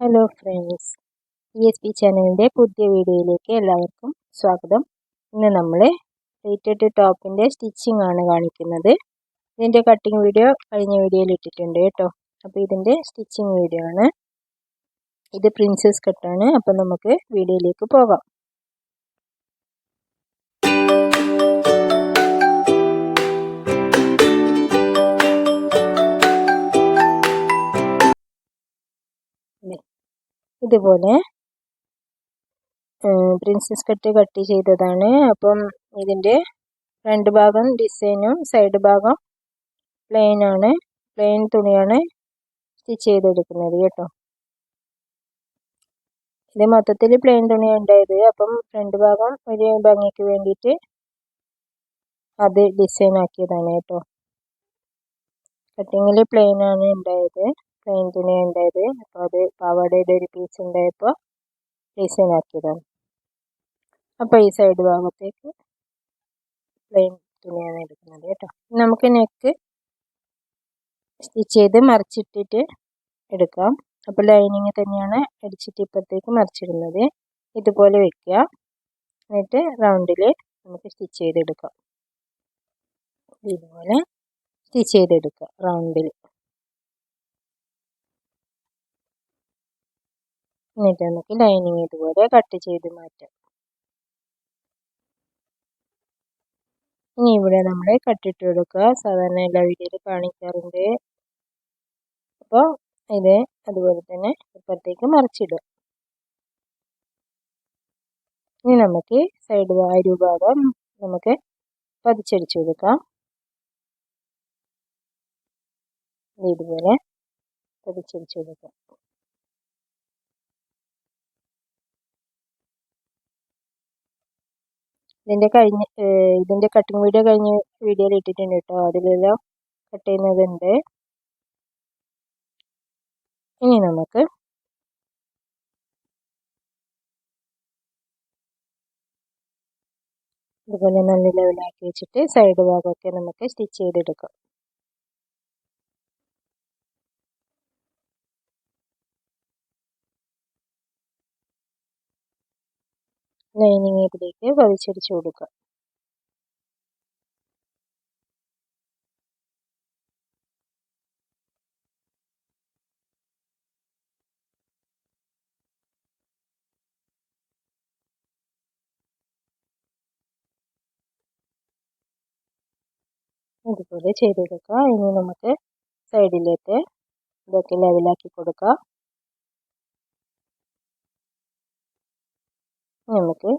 Hello friends E S P ചാനലിന്റെ പുതിയ വീഡിയോയിലേക്ക് എല്ലാവർക്കും സ്വാഗതം. ഇന്ന് നമ്മൾ പ്ലേറ്റഡ് ടോപ്പിന്റെ സ്റ്റിച്ചിങ് ആണ് കാണിക്കുന്നത്. ഇതിന്റെ കട്ടിങ് വീഡിയോ കഴിഞ്ഞ വീഡിയോയിൽ ഇട്ടിട്ടുണ്ട് കേട്ടോ. അപ്പോൾ ഇതിന്റെ സ്റ്റിച്ചിങ് വീഡിയോ ആണ്. ഇത് പ്രിൻസസ് കട്ടാണ് അപ്പോൾ നമുക്ക് വീഡിയോയിലേക്ക് പോകാം. ഇതുപോലെ പ്രിൻസസ് കട്ട് കട്ട് ചെയ്തതാണ്. അപ്പം ഇതിന്റെ രണ്ട് ഭാഗം ഡിസൈനും സൈഡ് ഭാഗം പ്ലെയിൻ ആണ്. പ്ലെയിൻ തുണിയാണ് സ്റ്റിച്ച് ചെയ്തെടുക്കുന്നത് കേട്ടോ. ഇത് മൊത്തത്തിൽ പ്ലെയിൻ തുണിയാണ് ഉണ്ടായത്. അപ്പം ഫ്രണ്ട് ഭാഗം ഒരു ഭംഗിക്ക് വേണ്ടിയിട്ട് അത് ഡിസൈൻ ആക്കിയതാണ് കേട്ടോ. കട്ടിങ്ങിൽ പ്ലെയിൻ ആണ് ഉണ്ടായത്. തുണി ഉണ്ടായത് അപ്പോൾ അത് പാവാടയുടെ ഒരു പീസ് ഉണ്ടായപ്പോൾ ഡിസൈൻ ആക്കിയതാണ്. അപ്പോൾ ഈ സൈഡ് ഭാഗത്തേക്ക് പ്ലെയിൻ തുണിയാണ് എടുക്കുന്നത് കേട്ടോ. നമുക്ക് നെക്ക് സ്റ്റിച്ച് ചെയ്ത് മറിച്ചിട്ടിട്ട് എടുക്കാം. അപ്പോൾ ലൈനിങ് തന്നെയാണ് അടിച്ചിട്ട് ഇപ്പുറത്തേക്ക് മറിച്ചിടുന്നത്. ഇതുപോലെ വെക്കുക. എന്നിട്ട് റൗണ്ടിൽ നമുക്ക് സ്റ്റിച്ച് ചെയ്തെടുക്കാം. ഇതുപോലെ സ്റ്റിച്ച് ചെയ്തെടുക്കുക റൗണ്ടിൽ എന്നിട്ട് നമുക്ക് ലൈനിങ് ഇതുപോലെ കട്ട് ചെയ്ത് മാറ്റാം. ഇനി ഇവിടെ നമ്മൾ കട്ടിട്ട് കൊടുക്കുക. സാധാരണ എല്ലാ വീഡിയോയിലും കാണിക്കാറുണ്ട്. അപ്പോൾ ഇത് അതുപോലെ തന്നെ ഇപ്പുറത്തേക്ക് മറിച്ചിടുക. ഇനി നമുക്ക് സൈഡ് അരുഭാഗം നമുക്ക് പതിച്ചടിച്ചു കൊടുക്കാം. ഇതുപോലെ പതിച്ചടിച്ചു കൊടുക്കാം. ഇതിന്റെ കഴിഞ്ഞ ഇതിന്റെ കട്ടിങ് വീഡിയോ കഴിഞ്ഞ വീഡിയോയിൽ ഇട്ടിട്ടുണ്ട് കേട്ടോ അതിലെല്ലാം കട്ട് ചെയ്യുന്നതുണ്ട്. ഇനി നമുക്ക് ഇതുപോലെ നല്ല ലെവലാക്കി വെച്ചിട്ട് സൈഡ് ഭാഗമൊക്കെ നമുക്ക് സ്റ്റിച്ച് ചെയ്തെടുക്കാം. ലൈനിങ് ഇതിലേക്ക് വലിച്ചടിച്ച് കൊടുക്കുക. ഇതുപോലെ ചെയ്തെടുക്കുക. ഇനി നമുക്ക് സൈഡിലേക്ക് ഇതൊക്കെ ലെവലാക്കി കൊടുക്കുക. നമുക്ക്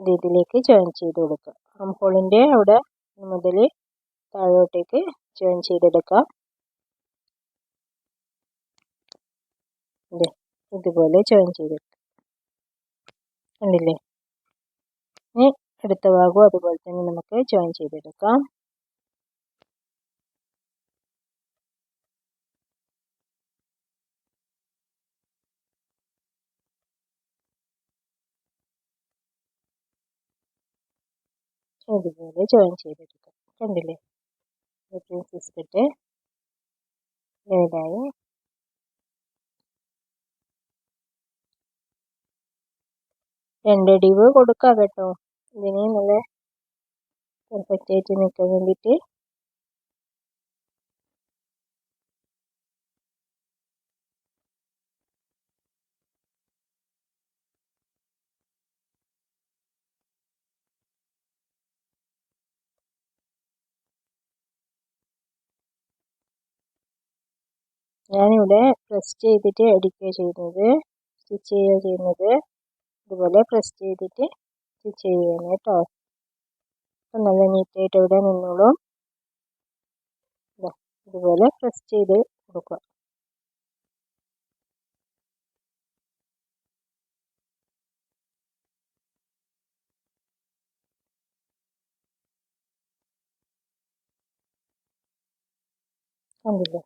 ഇതിലേക്ക് ജോയിൻ ചെയ്ത് കൊടുക്കാം. ആം ഹോളിന്റെ അവിടെ മുതൽ താഴോട്ടേക്ക് ജോയിൻ ചെയ്തെടുക്കാം. ഇതുപോലെ ജോയിൻ ചെയ്തെടുക്കാം. കണ്ടില്ലേ? ഇനി അടുത്ത ഭാഗവും അതുപോലെ തന്നെ നമുക്ക് ജോയിൻ ചെയ്തെടുക്കാം. ഇതുപോലെ ജോയിൻ ചെയ്തെടുക്കാം കണ്ടില്ലേ? പ്രിൻസസ് കട്ട് ഏതായി? രണ്ടടിവ് കൊടുക്കാം കേട്ടോ. ഇതിനെ നല്ല പെർഫെക്റ്റ് ആയിട്ട് നിൽക്കാൻ വേണ്ടിയിട്ട്. ഞാനിവിടെ പ്രസ് ചെയ്തിട്ട് എഡിറ്റ് ചെയ്യുന്നത് സ്റ്റിച്ച് ചെയ്യുക ചെയ്യുന്നത്. ഇതുപോലെ പ്രസ് ചെയ്തിട്ട് സ്റ്റിച്ച് ചെയ്യുകയാണ് കേട്ടോ. അപ്പം നല്ല നീറ്റായിട്ട് ഇവിടെ നിന്നോളും. ഇതുപോലെ പ്രസ് ചെയ്ത് കൊടുക്കുക. കണ്ടില്ലേ?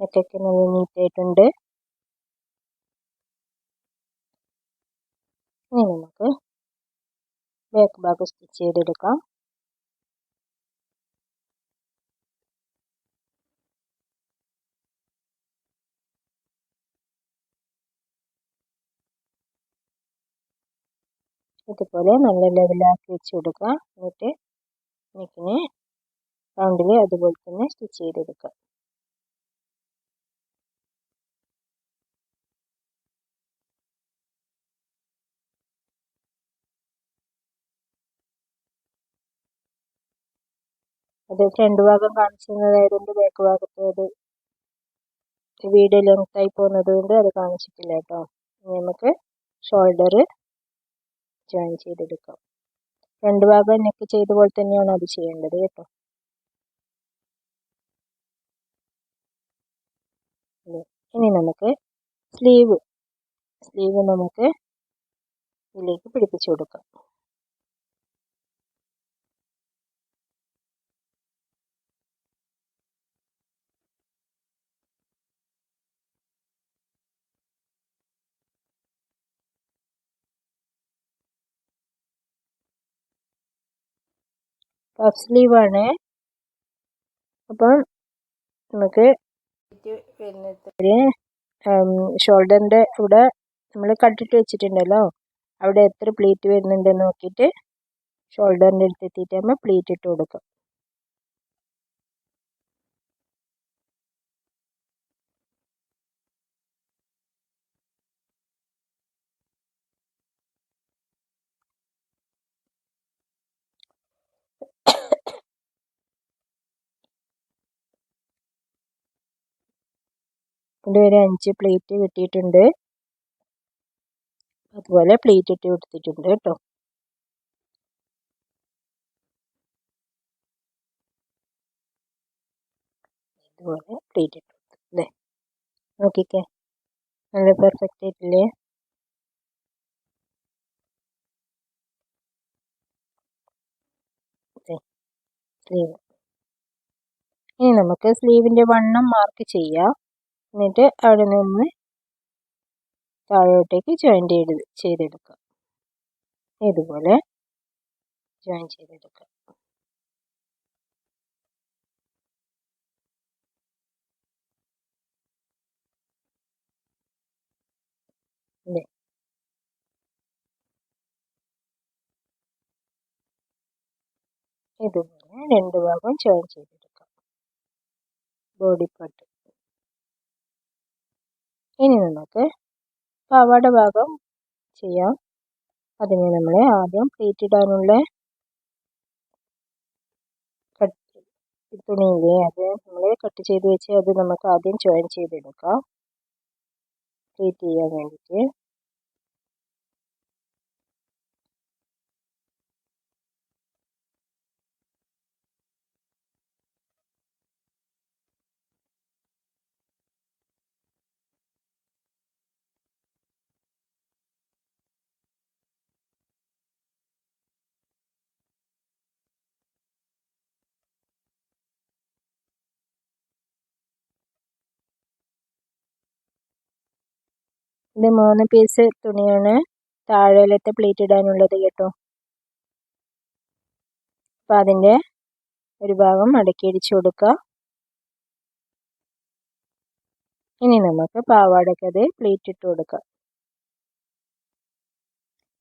നെറ്റൊക്കെ നല്ല നീറ്റായിട്ടുണ്ട്. ഇനി നമുക്ക് ബാക്ക് ഭാഗം സ്റ്റിച്ച് ചെയ്തെടുക്കാം. ഇതുപോലെ നല്ല ലെവലാക്കി വെച്ച് കൊടുക്കുക എന്നിട്ട് നെക്കിനെ റൗണ്ടിൽ അതുപോലെ തന്നെ സ്റ്റിച്ച് ചെയ്തെടുക്കുക അത് ഫ്രണ്ട് ഭാഗം കാണിച്ചിരുന്നതായതുകൊണ്ട് ബാക്ക് ഭാഗത്ത് അത് വീഡിയോ ലെങ്ത് ആയി പോകുന്നത് കൊണ്ട് അത് കാണിച്ചിട്ടില്ല കേട്ടോ. നമുക്ക് ഷോൾഡർ ജോയിൻ ചെയ്തെടുക്കാം. രണ്ട് ഭാഗം നെക്ക് ചെയ്ത പോലെ തന്നെയാണ് അത് ചെയ്യേണ്ടത് കേട്ടോ. ഇനി നമുക്ക് സ്ലീവ് സ്ലീവ് നമുക്ക് ഇതിലേക്ക് പിടിപ്പിച്ചു കൊടുക്കാം. പഫ് സ്ലീവാണ് അപ്പം നമുക്ക് ഷോൾഡറിന്റെ ഇവിടെ നമ്മൾ കട്ടിട്ട് വെച്ചിട്ടുണ്ടല്ലോ. അവിടെ എത്ര പ്ലീറ്റ് വരുന്നുണ്ടെന്ന് നോക്കിയിട്ട് ഷോൾഡറിന്റെ അടുത്ത് എത്തിയിട്ട് നമ്മൾ പ്ലീറ്റ് ഇട്ട് കൊടുക്കാം. ഇവിടെ ഒരു അഞ്ച് പ്ലേറ്റ് കിട്ടിയിട്ടുണ്ട്. അതുപോലെ പ്ലേറ്റ് ഇട്ട് കൊടുത്തിട്ടുണ്ട് കേട്ടോ. ഇതുപോലെ പ്ലേറ്റ് ഇട്ട് കൊടുത്തു അല്ലേ നോക്കിക്കേ. നല്ല പെർഫെക്റ്റ് ആയിട്ടില്ലേ? സ്ലീവ് ഇനി നമുക്ക് സ്ലീവിന്റെ വണ്ണം മാർക്ക് ചെയ്യാം. എന്നിട്ട് അവിടെ നിന്ന് താഴോട്ടേക്ക് ജോയിന്റ് ചെയ്ത് ചെയ്തെടുക്കുക. ഇതുപോലെ ജോയിൻ ചെയ്തെടുക്കുക. ഇതുപോലെ രണ്ട് ഭാഗം ജോയിൻ ചെയ്തെടുക്കാം ബോഡി പാർട്ട് ഇനി നമുക്ക് പാവാട ഭാഗം ചെയ്യാം. അതിന് നമ്മൾ ആദ്യം പ്ലേറ്റ് ഇടാനുള്ള തുണിയില്ലേ അത് നമ്മൾ കട്ട് ചെയ്ത് വെച്ച് അത് നമുക്ക് ആദ്യം ജോയിൻ ചെയ്തെടുക്കാം. പ്ലേറ്റ് ചെയ്യാൻ വേണ്ടിയിട്ട് ഇത് മൂന്ന് പീസ് തുണിയാണ് താഴെയിലത്തെ പ്ലേറ്റ് ഇടാനുള്ളത് കേട്ടോ. അപ്പം അതിന്റെ ഒരു ഭാഗം മടക്കി അടിച്ചു കൊടുക്കുക ഇനി നമുക്ക് പാവാടയ്ക്ക് അത് പ്ലേറ്റ് ഇട്ട് കൊടുക്കാം.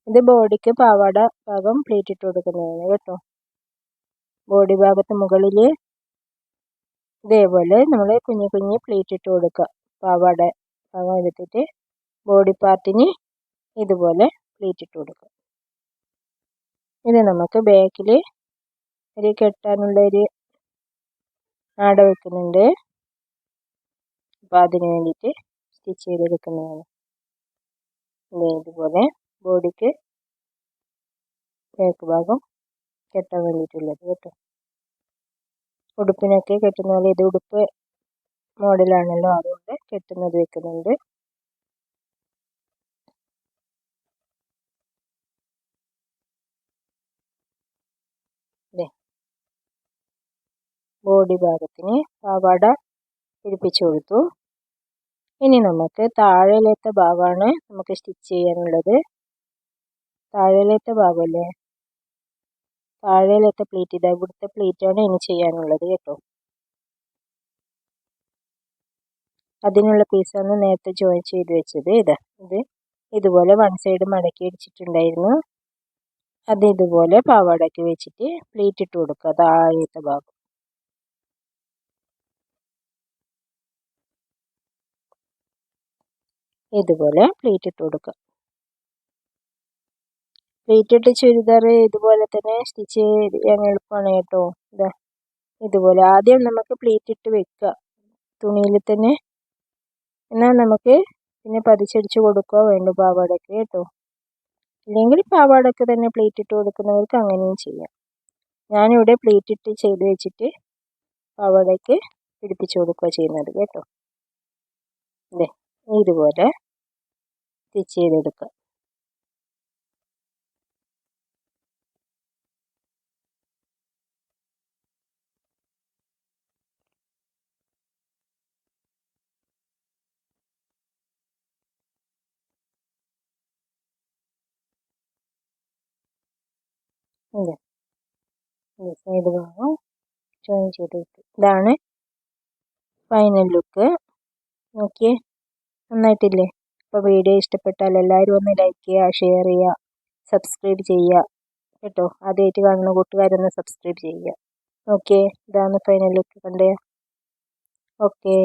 ഇത് ബോഡിക്ക് പാവാട ഭാഗം പ്ലേറ്റ് ഇട്ട് കൊടുക്കുന്നതാണ് കേട്ടോ. ബോഡി ഭാഗത്ത് മുകളിൽ ഇതേപോലെ നമ്മൾ കുഞ്ഞു കുഞ്ഞു പ്ലേറ്റ് ഇട്ട് കൊടുക്കുക പാവാട ഭാഗം എടുത്തിട്ട് ബോഡി പാർട്ടിന് ഇതുപോലെ പ്ലേറ്റ് ഇട്ട് കൊടുക്കുക ഇനി നമുക്ക് ബാക്കിൽ ഒരു കെട്ടാനുള്ള ഒരു ആട വെക്കുന്നുണ്ട്. അപ്പോൾ അതിന് വേണ്ടിയിട്ട് സ്റ്റിച്ച് ചെയ്തെടുക്കുന്നതാണ്. ഇതുപോലെ ബോഡിക്ക് ബാക്ക് ഭാഗം കെട്ടാൻ വേണ്ടിയിട്ടുള്ളത് കേട്ടോ. ഉടുപ്പിനൊക്കെ കെട്ടുന്ന പോലെ ഇത് ഉടുപ്പ് മോഡലാണല്ലോ അതുകൊണ്ട് കെട്ടുന്നത് വെക്കുന്നുണ്ട്. ബോഡി ഭാഗത്തിന് പാവാട പിടിപ്പിച്ചു കൊടുത്തു. ഇനി നമുക്ക് താഴെയിലത്തെ ഭാഗമാണ് നമുക്ക് സ്റ്റിച്ച് ചെയ്യാനുള്ളത്. താഴെയിലത്തെ ഭാഗമല്ലേ? താഴെയിലത്തെ പ്ലേറ്റ് ഇതാ ഇവിടുത്തെ പ്ലേറ്റാണ് ഇനി ചെയ്യാനുള്ളത് കേട്ടോ. അതിനുള്ള പീസാണ് നേരത്തെ ജോയിൻ ചെയ്ത് വെച്ചത്. ഇതാ ഇത് ഇതുപോലെ വൺ സൈഡ് മടക്കി അടിച്ചിട്ടുണ്ടായിരുന്നു. അത് ഇതുപോലെ പാവാടയ്ക്ക് വെച്ചിട്ട് പ്ലേറ്റ് ഇട്ട് കൊടുക്കുക. താഴത്തെ ഭാഗം. ഇതുപോലെ പ്ലേറ്റ് ഇട്ട് കൊടുക്കുക. പ്ലേറ്റ് ഇട്ട് ചുരിദാർ ഇതുപോലെ തന്നെ സ്റ്റിച്ച് ചെയ്യാൻ എളുപ്പമാണ് കേട്ടോ. ഇതാ ഇതുപോലെ ആദ്യം നമുക്ക് പ്ലേറ്റ് ഇട്ട് വെക്കുക. തുണിയിൽ തന്നെ. എന്നാൽ നമുക്ക് പിന്നെ പതിച്ചടിച്ച് കൊടുക്കുക വേണ്ടു പാവാടയ്ക്ക് കേട്ടോ. ഇല്ലെങ്കിൽ പാവാടയ്ക്ക് തന്നെ പ്ലേറ്റ് ഇട്ട് കൊടുക്കുന്നവർക്ക് അങ്ങനെയും ചെയ്യാം. ഞാനിവിടെ പ്ലേറ്റ് ഇട്ട് ചെയ്ത് വെച്ചിട്ട് പാവാടയ്ക്ക് പിടിപ്പിച്ച് കൊടുക്കുക ചെയ്യുന്നത് കേട്ടോ. അതെ ഇതുപോലെ സ്റ്റിച്ച് ചെയ്തെടുക്കുക. സൈഡ് ഭാഗം ജോയിൻ ചെയ്ത് ഇതാണ് ഫൈനൽ ലുക്ക് നോക്കിയേ. നന്നായിട്ടില്ലേ? അപ്പോൾ വീഡിയോ ഇഷ്ടപ്പെട്ടാൽ എല്ലാവരും ഒന്ന് ലൈക്ക് ചെയ്യുക ഷെയർ ചെയ്യുക സബ്സ്ക്രൈബ് ചെയ്യുക. കേട്ടോ? ആദ്യമായിട്ട് കാണുന്ന കൂട്ടുകാരൊന്ന് സബ്സ്ക്രൈബ് ചെയ്യുക. ഓക്കെ ഇതാണ് ഫൈനൽ ലുക്ക് കണ്ടേ? ഓക്കേ